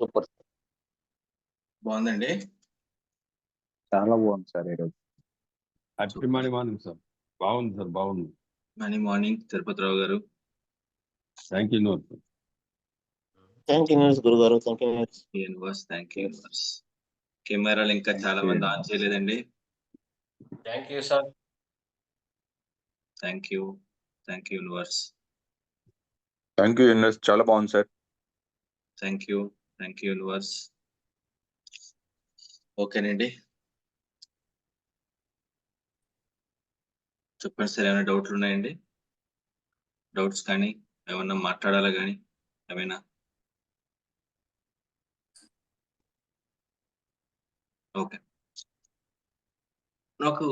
Super. బాగుందండి. చాలా బాగుంది సార్ ఈరోజు. Happy money morning sir. బాగుంది సార్ బాగుంది. మనీ మార్నింగ్ తిరుపతిరావు గారు. Thank you note thank you గురుగారు thank you universe thank you universe కెమెరాలు ఇంకా చాలా మంది ఆన్ చేయలేదండి. Thank you sir. Thank you thank you universe thank you universe చాలా బాగుంది sir. Thank you. Thank you universe ఓకేనండి. చెప్పండి సార్ ఏమైనా డౌట్లు ఉన్నాయండి? డౌట్స్ కానీ ఏమన్నా మాట్లాడాలా కానీ ఏమైనా? ఓకే. నాకు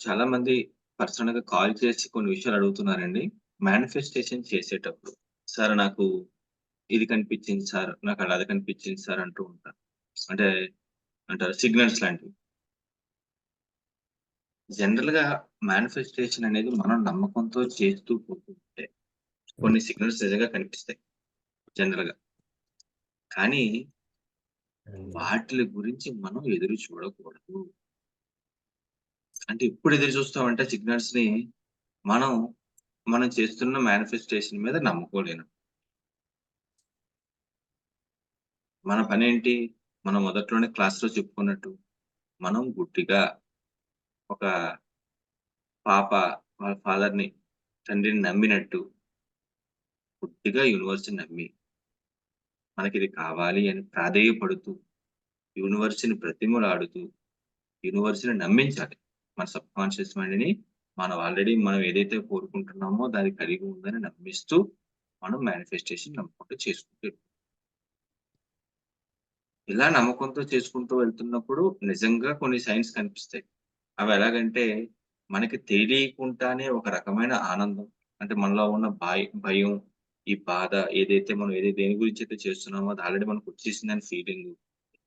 చాలా మంది పర్సనల్గా కాల్ చేసి కొన్ని విషయాలు అడుగుతున్నారండి. మేనిఫెస్టేషన్ చేసేటప్పుడు. సార్ నాకు ఇది కనిపించింది సార్ నాకు అలా అది కనిపించింది సార్ అంటూ ఉంటారు అంటే అంటారు సిగ్నల్స్ లాంటివి. జనరల్గా మేనిఫెస్టేషన్ అనేది మనం నమ్మకంతో చేస్తూ పోతుంటే కొన్ని సిగ్నల్స్ నిజంగా కనిపిస్తాయి జనరల్గా కానీ వాటి గురించి మనం ఎదురు చూడకూడదు. అంటే ఎప్పుడు ఎదురు చూస్తామంటే సిగ్నల్స్ని మనం మనం చేస్తున్న మేనిఫెస్టేషన్ మీద నమ్ముకోలేను మన పనేంటి? మనం మొదట్లోనే క్లాస్లో చెప్పుకున్నట్టు మనం గుడ్డిగా ఒక పాప వాళ్ళ ఫాదర్ని తండ్రిని నమ్మినట్టు గుడ్డిగా యూనివర్స్ని నమ్మి మనకి ఇది కావాలి అని ప్రాధేయపడుతూ యూనివర్స్ని ప్రతిమలాడుతూ యూనివర్స్ని నమ్మించాలి. మన సబ్ కాన్షియస్ మైండ్ని మనం ఆల్రెడీ మనం ఏదైతే కోరుకుంటున్నామో దాన్ని కలిగి ఉందని నమ్మిస్తూ మనం మేనిఫెస్టేషన్ నమ్ముకుంటూ చేసుకుంటూ ఇలా నమ్మకంతో చేసుకుంటూ వెళ్తున్నప్పుడు నిజంగా కొన్ని సైన్స్ కనిపిస్తాయి. అవి ఎలాగంటే మనకి తెలియకుండానే ఒక రకమైన ఆనందం. అంటే మనలో ఉన్న భయ భయం ఈ బాధ ఏదైతే మనం ఏదైతే దేని గురించి అయితే చేస్తున్నామో అది ఆల్రెడీ మనకు వచ్చేసిందని ఫీలింగ్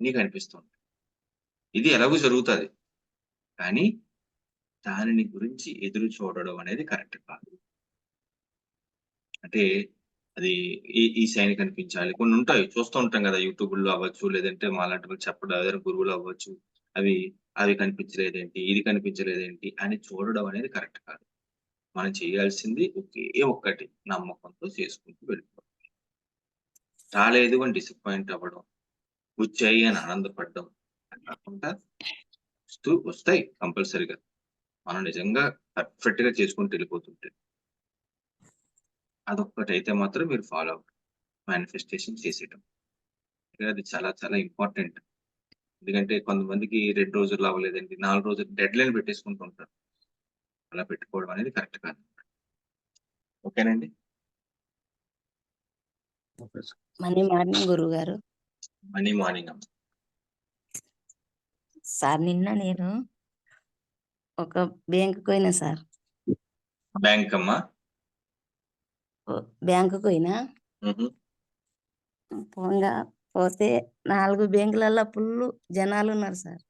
నీకు అనిపిస్తుంది. ఇది ఎలాగో జరుగుతుంది. కానీ దానిని గురించి ఎదురు చూడడం అనేది కరెక్ట్ కాదు. అంటే అది ఈ ఈ సైన్ కనిపించాలి. కొన్ని ఉంటాయి. చూస్తూ ఉంటాం కదా యూట్యూబ్లో అవ్వచ్చు లేదంటే మాలాంటి వాళ్ళు చెప్పడం ఏదైనా గురువులు అవ్వచ్చు అవి అవి కనిపించలేదేంటి ఇది కనిపించలేదేంటి అని చూడడం అనేది కరెక్ట్ కాదు. మనం చేయాల్సింది ఒకే ఒక్కటి నమ్మకంతో చేసుకుంటూ వెళ్ళిపోవడం. రాలేదు అని డిసప్పాయింట్ అవ్వడం వచ్చాయి అని ఆనందపడడం కాకుండా వస్తూ వస్తాయి కంపల్సరీగా. మనం నిజంగా పర్ఫెక్ట్గా చేసుకుంటూ వెళ్ళిపోతుంటే. అదొక్కటైతే మాత్రం మీరు ఫాలో అవ్వండి మేనిఫెస్టేషన్ చేసేయటం అది చాలా చాలా ఇంపార్టెంట్ ఎందుకంటే కొంతమందికి రెండు రోజులు అవ్వలేదండి నాలుగు రోజులు డెడ్ లైన్ పెట్టేసుకుంటూ ఉంటారు. అలా పెట్టుకోవడం అనేది కరెక్ట్ కాదు. ఓకేనండి? మనీ మార్నింగ్ గురువు గారు. మనీ మార్నింగ్ అమ్మ. సార్ నిన్న నేను ఒక బ్యాంకు పోయినా సార్. బ్యాంక్ అమ్మా? బ్యాంకు పోయినా. పోగా పోతే నాలుగు బ్యాంకులలో ఫుల్ జనాలు ఉన్నారు సార్.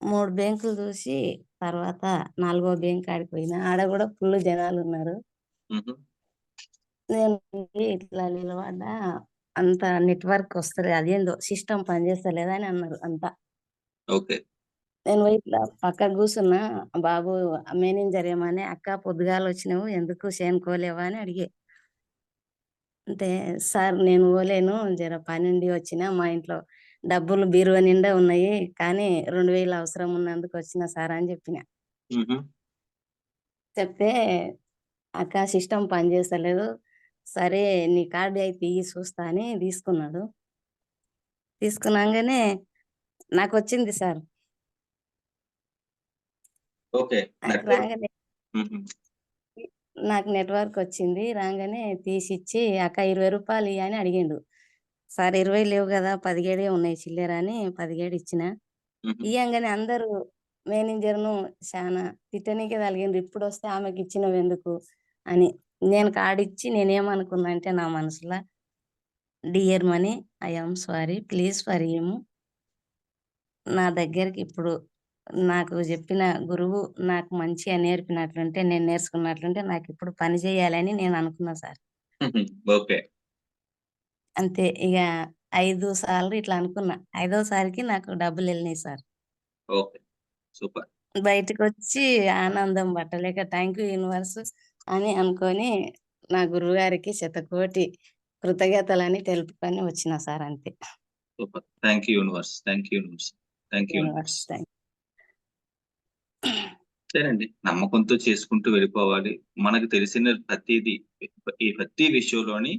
మూడు బ్యాంకులు చూసి తర్వాత నాలుగో బ్యాంక్ ఆడికి పోయినా ఆడ కూడా ఫుల్ జనాలు ఉన్నారు. నేను ఇట్లా నిలబడ్డా అంత నెట్వర్క్ వస్తలేదు అదేందో సిస్టమ్ పనిచేస్తలేదు అని అన్నారు అంతా ఓకే నేను ఇట్లా పక్క కూర్చున్నా బాబు మేనేజర్ ఏమని అక్క పొద్దుగాల వచ్చినావు ఎందుకు చేనుకోలేవా అని అడిగే. అంటే సార్ నేను పోలేను జర పని ఉండి వచ్చిన మా ఇంట్లో డబ్బులు బీరువా నిండా ఉన్నాయి కానీ రెండు వేలు అవసరం ఉన్నందుకు వచ్చిన సార్ అని చెప్పిన. చెప్తే అక్క సిస్టమ్ పనిచేస్తలేదు సరే నీ కార్డు అయితే ఇయ్యి చూస్తా అని తీసుకున్నాడు. తీసుకున్నాగానే నాకు వచ్చింది సార్ ఓకే. నాకు నెట్వర్క్ వచ్చింది. రాగానే తీసిచ్చి అక్క ఇరవై రూపాయలు అని అడిగిండు. సార్ ఇరవై లేవు కదా పదిహేడే ఉన్నాయి చిల్లర అని పదిహేడు ఇచ్చిన. ఇయ్యంగానే అందరూ మేనేజర్ను చాలా తిట్టనీకే తలిగిండ్రు ఇప్పుడు వస్తే ఆమెకి ఇచ్చినవి ఎందుకు అని నేను కాడిచ్చి నేనేమనుకున్నా అంటే నా మనసులో dear money I'm sorry. Please for ఏము నా దగ్గరికి ఇప్పుడు నాకు చెప్పిన గురువు నాకు మంచిగా నేర్పినట్లుంటే నేను నేర్చుకున్నట్లుంటే నాకు ఇప్పుడు పని చేయాలని నేను అనుకున్నా సార్. ఓకే. అంతే ఇక ఐదు సార్లు ఇట్లా అనుకున్నా. ఐదోసారికి నాకు డబ్బులు వెళ్ళినాయి సార్. Okay super. బయటకు వచ్చి ఆనందం పట్టలేక థ్యాంక్ యూ యూనివర్స్ అని అనుకొని నా గురువు గారికి శతకోటి కృతజ్ఞతలని తెలుపుకొని వచ్చిన సార్ అంతే. Super. Thank you universe thank you universe thank you universe. Universe thank సరేండి నమ్మకంతో చేసుకుంటూ వెళ్ళిపోవాలి. మనకు తెలిసిన ప్రతిదీ ఈ ప్రతి విషయంలోని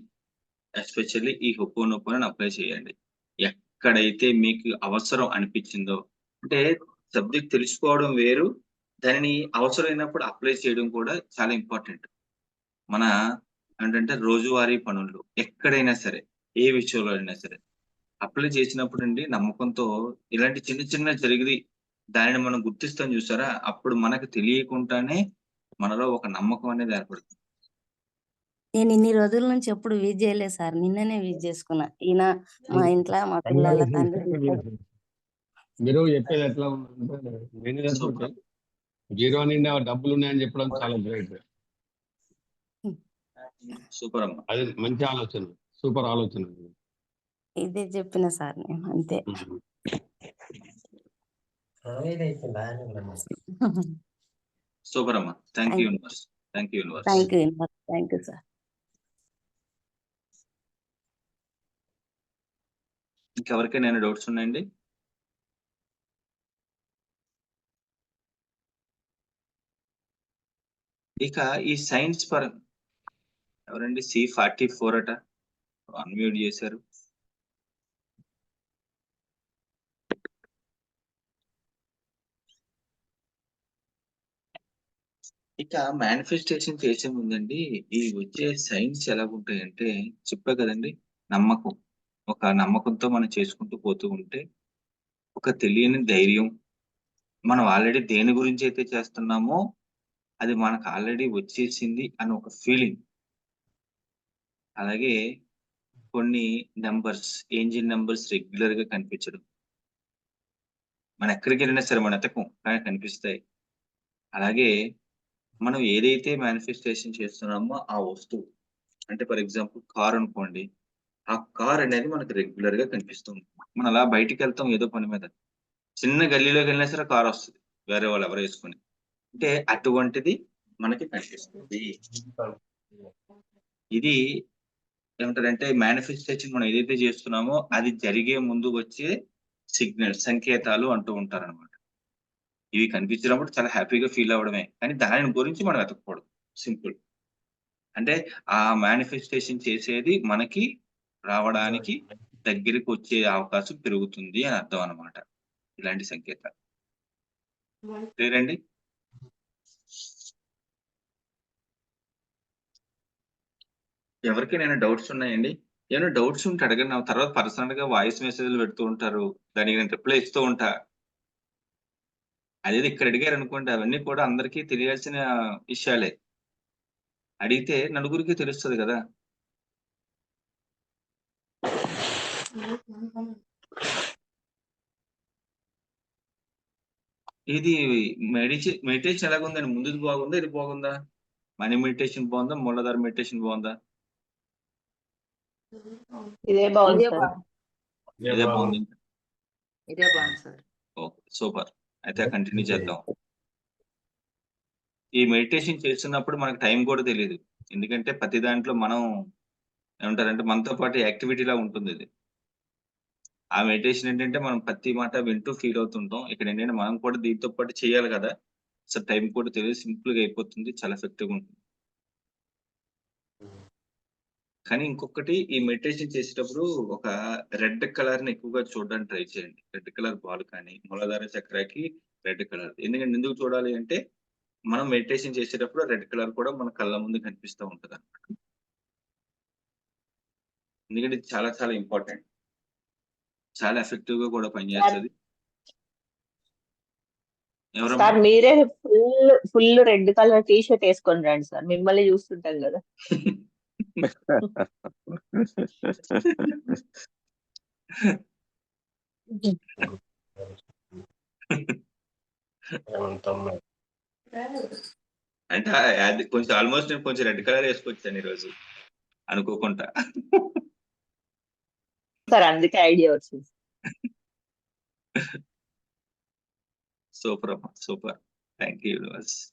ఎస్పెషల్లీ ఈ హొప్పోనొప్పోని అప్లై చేయండి. ఎక్కడైతే మీకు అవసరం అనిపించిందో అంటే సబ్జెక్ట్ తెలుసుకోవడం వేరు దానిని అవసరమైనప్పుడు అప్లై చేయడం కూడా చాలా ఇంపార్టెంట్. మన ఏంటంటే రోజువారీ పనులు ఎక్కడైనా సరే ఏ విషయంలో అయినా సరే అప్లై చేసినప్పుడు అండి నమ్మకంతో ఇలాంటి చిన్న చిన్న జరిగి దానిని మనం గుర్తిస్తాం చూసారా? అప్పుడు మనకు తెలియకుండానే మనలో ఒక నమ్మకం అనేది ఏర్పడుతుంది. నేను ఇన్ని రోజుల నుంచి ఎప్పుడు విజ్ చేయలేదు సార్. నిన్ననే విజ్ చేసుకున్నా. ఈయన మా ఇంట్లో మా పిల్లల తండ్రి మీరు చెప్పేది ఎట్లా ఉందంటే జీరో నిండా డబ్బులు ఉన్నాయని చెప్పడం చాలా గ్రేట్. సూపర్ అమ్మా. అది మంచి ఆలోచన. సూపర్ ఆలోచన. ఇదే చెప్పిన సార్ నేను అంతే. సూపర్ అమ్మా thank you universe thank you universe thank you thank you sir ఇంకెవరికైనా డౌట్స్ ఉన్నాయండి? ఇక ఈ సైన్స్ పరం ఎవరండి? సి ఫార్టీ ఫోర్ అట. అన్మ్యూట్ చేశారు. ఇక మేనిఫెస్టేషన్ చేసే ముందండి ఈ వచ్చే సైన్స్ ఎలా ఉంటాయంటే చెప్పా కదండి నమ్మకం. ఒక నమ్మకంతో మనం చేసుకుంటూ పోతూ ఉంటే ఒక తెలియని ధైర్యం. మనం ఆల్రెడీ దేని గురించి అయితే చేస్తున్నామో అది మనకు ఆల్రెడీ వచ్చేసింది అని ఒక ఫీలింగ్ అలాగే కొన్ని నెంబర్స్ ఏంజిల్ నెంబర్స్ రెగ్యులర్గా కనిపించడం. మనం ఎక్కడికి వెళ్ళినా సరే మన ఎతకం కానీ కనిపిస్తాయి. అలాగే మనం ఏదైతే మేనిఫెస్టేషన్ చేస్తున్నామో ఆ వస్తువు. అంటే ఫర్ ఎగ్జాంపుల్ కార్ అనుకోండి. ఆ కార్ అనేది మనకు రెగ్యులర్గా కనిపిస్తుంది. మనం అలా బయటికి వెళ్తాం ఏదో పని మీద. చిన్న గల్లీలోకి వెళ్ళినా సరే కార్ వస్తుంది. వేరే వాళ్ళు ఎవరు వేసుకొని. అంటే అటువంటిది మనకి కనిపిస్తుంది. ఇది ఏమంటారంటే మేనిఫెస్టేషన్ మనం ఏదైతే చేస్తున్నామో అది జరిగే ముందు వచ్చే సిగ్నల్ సంకేతాలు అంటూ ఉంటారన్నమాట. ఇవి కనిపించినప్పుడు చాలా హ్యాపీగా ఫీల్ అవ్వడమే. కానీ దాని గురించి మనం వెతకూడదు సింపుల్. అంటే ఆ మేనిఫెస్టేషన్ చేసేది మనకి రావడానికి దగ్గరికి వచ్చే అవకాశం పెరుగుతుంది అని అర్థం అన్నమాట. ఇలాంటి సంకేతాలు. క్లియర్ అండి ఎవరికి నేను డౌట్స్ ఉన్నాయండి? ఏమైనా డౌట్స్ ఉంటే అడగండి. నా తర్వాత పర్సనల్గా వాయిస్ మెసేజ్లు పెడుతూ ఉంటారు. దానికి నేను రిప్లై ఇస్తూ ఉంటా. అదేది ఇక్కడ అడిగారు అనుకోండి అవన్నీ కూడా అందరికీ తెలియాల్సిన విషయాలే. అడిగితే నలుగురికి తెలుస్తుంది కదా. ఇది మెడిచి మెడిటేషన్ ఎలాగుందండి? ముందుది బాగుందా ఇది బాగుందా? మనీ మెడిటేషన్ బాగుందా మూలధార మెడిటేషన్ బాగుందా? ఇదే బాగుంది. ఇదే బాగుంది. ఇదే బాగుంది సార్. Okay super. అయితే కంటిన్యూ చేద్దాం. ఈ మెడిటేషన్ చేస్తున్నప్పుడు మనకు టైం కూడా తెలియదు ఎందుకంటే ప్రతి దాంట్లో మనం ఏమంటారంటే మనతో పాటు యాక్టివిటీలా ఉంటుంది ఇది. ఆ మెడిటేషన్ ఏంటంటే మనం ప్రతి మాట వింటూ ఫీల్ అవుతుంటాం. ఇక్కడ ఏంటంటే మనం కూడా దీంతో పాటు చేయాలి కదా. సో టైం కూడా తెలియదు సింపుల్గా అయిపోతుంది. చాలా ఎఫెక్టివ్గా ఉంటుంది. కానీ ఇంకొకటి ఈ మెడిటేషన్ చేసేటప్పుడు ఒక రెడ్ కలర్ని ఎక్కువగా చూడడానికి ట్రై చేయండి. రెడ్ కలర్ బాల్ కానీ మూలాధార చక్రకి రెడ్ కలర్. ఎందుకంటే ఎందుకు చూడాలి అంటే మనం మెడిటేషన్ చేసేటప్పుడు రెడ్ కలర్ కూడా మన కళ్ళ ముందు కనిపిస్తూ ఉంటది అనమాట ఎందుకంటే ఇది చాలా చాలా ఇంపార్టెంట్. చాలా ఎఫెక్టివ్గా కూడా పనిచేస్తుంది. సార్ మీరే full full red colour T shirt వేసుకొని రండి సార్. మిమ్మల్ని చూస్తుంటాం కదా. అంటే అది కొంచెం ఆల్మోస్ట్ నేను కొంచెం రెడ్ కలర్ వేసుకొచ్చాను ఈరోజు. అనుకోకుండా. సార్ అందుకే ఐడియా వచ్చింది. సూపర్ అమ్మా super. Thank you universe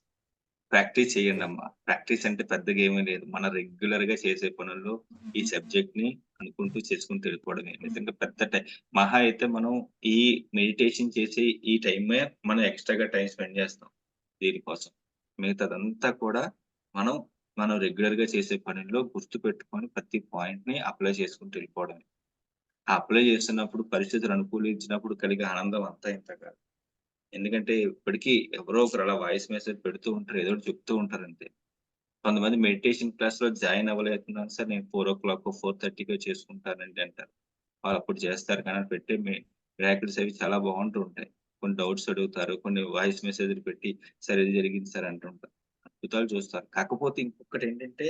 practice చేయండి అమ్మా ప్రాక్టీస్ అంటే పెద్దగా ఏమీ లేదు. మన రెగ్యులర్గా చేసే పనుల్లో ఈ సబ్జెక్ట్ని అనుకుంటూ చేసుకుంటూ వెళ్ళిపోవడమే నిజంగా పెద్ద టైం మహా అయితే మనం ఈ మెడిటేషన్ చేసే ఈ టైమే మనం ఎక్స్ట్రాగా టైం స్పెండ్ చేస్తాం దీనికోసం. మిగతాదంతా కూడా మనం మనం రెగ్యులర్గా చేసే పనుల్లో గుర్తు పెట్టుకొని ప్రతి పాయింట్ని అప్లై చేసుకుంటూ వెళ్ళిపోవడమే ఆ అప్లై చేస్తున్నప్పుడు పరిస్థితులు అనుకూలించినప్పుడు కలిగే ఆనందం అంతా ఇంత కాదు. ఎందుకంటే ఇప్పటికీ ఎవరో ఒకరు అలా వాయిస్ మెసేజ్ పెడుతూ ఉంటారు ఏదో ఒకటి చెప్తూ ఉంటారు అంతే. కొంతమంది మెడిటేషన్ క్లాస్లో జాయిన్ అవ్వలేకున్నాను సార్ నేను ఫోర్ ఓ క్లాక్ ఫోర్ థర్టీకి చేసుకుంటానండి అంటారు. వాళ్ళు అప్పుడు చేస్తారు కానీ అది పెట్టే మిరాకిల్స్ అవి చాలా బాగుంటూ ఉంటాయి. కొన్ని డౌట్స్ అడుగుతారు కొన్ని వాయిస్ మెసేజ్లు పెట్టి సరే ఇది జరిగింది సార్ అంటుంటారు. అద్భుతాలు చూస్తారు. కాకపోతే ఇంకొకటి ఏంటంటే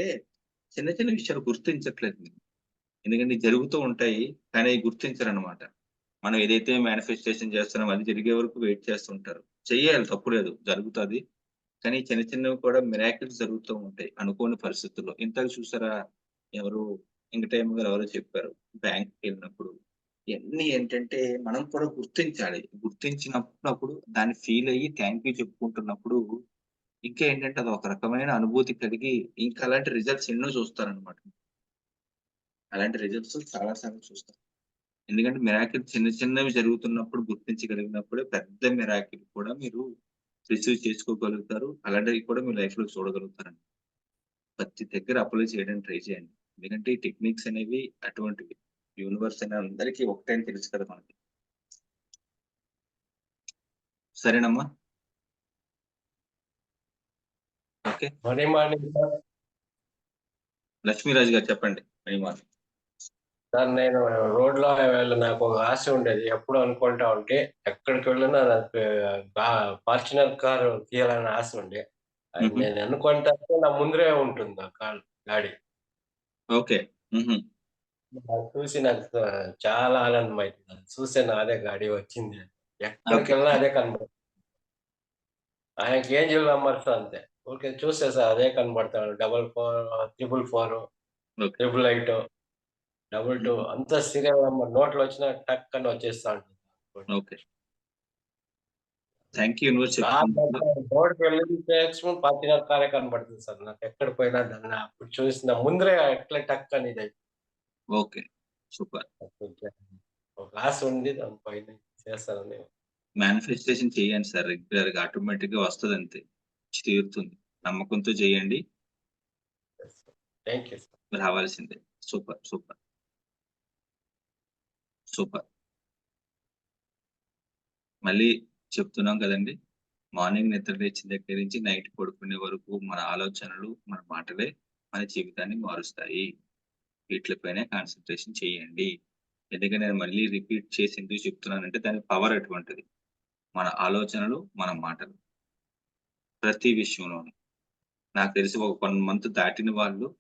చిన్న చిన్న విషయాలు గుర్తించట్లేదు. ఎందుకంటే జరుగుతూ ఉంటాయి కానీ గుర్తించరు అనమాట మనం ఏదైతే మేనిఫెస్టేషన్ చేస్తున్నామో అది జరిగే వరకు వెయిట్ చేస్తుంటారు. చెయ్యాలి తప్పులేదు జరుగుతుంది. కానీ చిన్న చిన్నవి కూడా మిరాకిల్స్ జరుగుతూ ఉంటాయి అనుకోని పరిస్థితుల్లో. ఇంతకు చూసారా ఎవరు? వెంకటయ్య గారు ఎవరో చెప్పారు బ్యాంక్కి వెళ్ళినప్పుడు. ఇవన్నీ ఏంటంటే మనం కూడా గుర్తించాలి. గుర్తించినప్పుడు దాన్ని ఫీల్ అయ్యి థ్యాంక్ యూ చెప్పుకుంటున్నప్పుడు ఇంకా ఏంటంటే అది ఒక రకమైన అనుభూతి కలిగి ఇంకా అలాంటి రిజల్ట్స్ ఎన్నో చూస్తారనమాట అలాంటి రిజల్ట్స్ చాలా సార్లు చూస్తారు ఎందుకంటే మిరాకిల్ చిన్న చిన్నవి జరుగుతున్నప్పుడు గుర్తించగలిగినప్పుడే పెద్ద మిరాకిల్ కూడా మీరు రిసీవ్ చేసుకోగలుగుతారు. అలాంటివి కూడా మీ లైఫ్లో చూడగలుగుతారండి. ప్రతి దగ్గర అప్లై చేయడానికి ట్రై చేయండి. ఎందుకంటే ఈ టెక్నిక్స్ అనేవి అటువంటివి యూనివర్స్ అనే అందరికీ ఒకటే అని తెలుసు కదా మనకి. సరేనమ్మా? ఓకే. లక్ష్మీరాజు గారు చెప్పండి. మణిమాల సార్ నేను రోడ్లో వెళ్ళ నాకు ఒక ఆశ ఉండేది. ఎప్పుడు అనుకుంటా ఉంటే ఎక్కడికి వెళ్ళినా నాకు ఫార్చునర్ కారు తీయాలని ఆశ ఉండే. నేను అనుకుంటా నా ముందరే ఉంటుంది ఆ కార్ గాడి. ఓకే. చూసి నాకు చాలా ఆనందం అవుతుంది చూసే నా అదే గాడి వచ్చింది. ఎక్కడికి వెళ్ళినా అదే కనబడుతుంది. ఆయనకి ఏం జిల్లా నెంబర్స్ అంతే. ఓకే చూస్తే సార్ అదే కనబడతాడు. Double four triple four triple eight. Double two అంత సీరియల్ నెంబర్ నోట్లు వచ్చినా టక్ అని వచ్చేస్తా ఉంటుంది. ఓకే. థ్యాంక్ యూ కారే కనబడుతుంది సార్. నాకు ఎక్కడ పోయినా దాన్ని అప్పుడు చూసిన ముందరే ఎట్లా టక్ అని ఇది ఓకే. సూపర్. ఒక ఆశ ఉంది దానిపైన చేస్తానని మేనిఫెస్టేషన్ చేయండి సార్ రెగ్యులర్గా ఆటోమేటిక్గా వస్తుంది అంతే. తీరుతుంది. నమ్మకంతో చేయండి. థ్యాంక్ యూ సార్ రావాల్సిందే. Super super. సూపర్. మళ్ళీ చెప్తున్నాం కదండి మార్నింగ్ నిద్ర లేచిన దగ్గర నుంచి నైట్ పడుకునే వరకు మన ఆలోచనలు మన మాటలే మన జీవితాన్ని మారుస్తాయి. వీటిపైనే కాన్సన్ట్రేషన్ చేయండి. ఎందుకంటే నేను మళ్ళీ రిపీట్ చేసి ఎందుకు చెప్తున్నానంటే దాని పవర్ అటువంటిది. మన ఆలోచనలు మన మాటలు. ప్రతి విషయంలోనూ. నాకు తెలిసి ఒక వన్ మంత్ దాటిన వాళ్ళు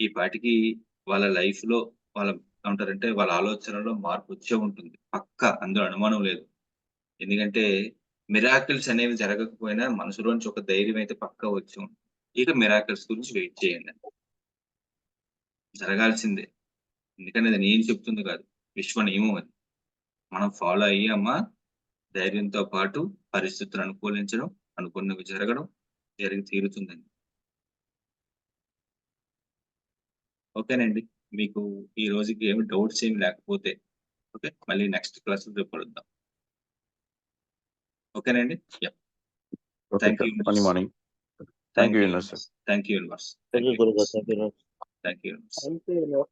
ఈ పాటికి వాళ్ళ లైఫ్లో వాళ్ళ ఉంటారంటే వాళ్ళ ఆలోచనలో మార్పు వచ్చే ఉంటుంది. పక్క అందులో అనుమానం లేదు. ఎందుకంటే మిరాకిల్స్ అనేవి జరగకపోయినా మనసులోంచి ఒక ధైర్యం అయితే పక్క వచ్చి ఉంటుంది. ఇక మిరాకిల్స్ గురించి వెయిట్ చేయండి. జరగాల్సిందే. ఎందుకంటే అది నేను చెప్తుంది కాదు. విశ్వ నియమం అది. మనం ఫాలో అయ్యామా? ధైర్యంతో పాటు పరిస్థితులు అనుకూలించడం అనుకున్నవి జరగడం జరిగి తీరుతుందండి ఓకేనండి. మీకు ఈ రోజుకి ఏమి డౌట్స్ ఏమి లేకపోతే ఓకే? మళ్ళీ నెక్స్ట్ క్లాస్ రేపు కలుద్దాం. ఓకేనండి? You. Money morning thank you universe sir thank you universe thank you గురుగారు thank you thank you universe thank you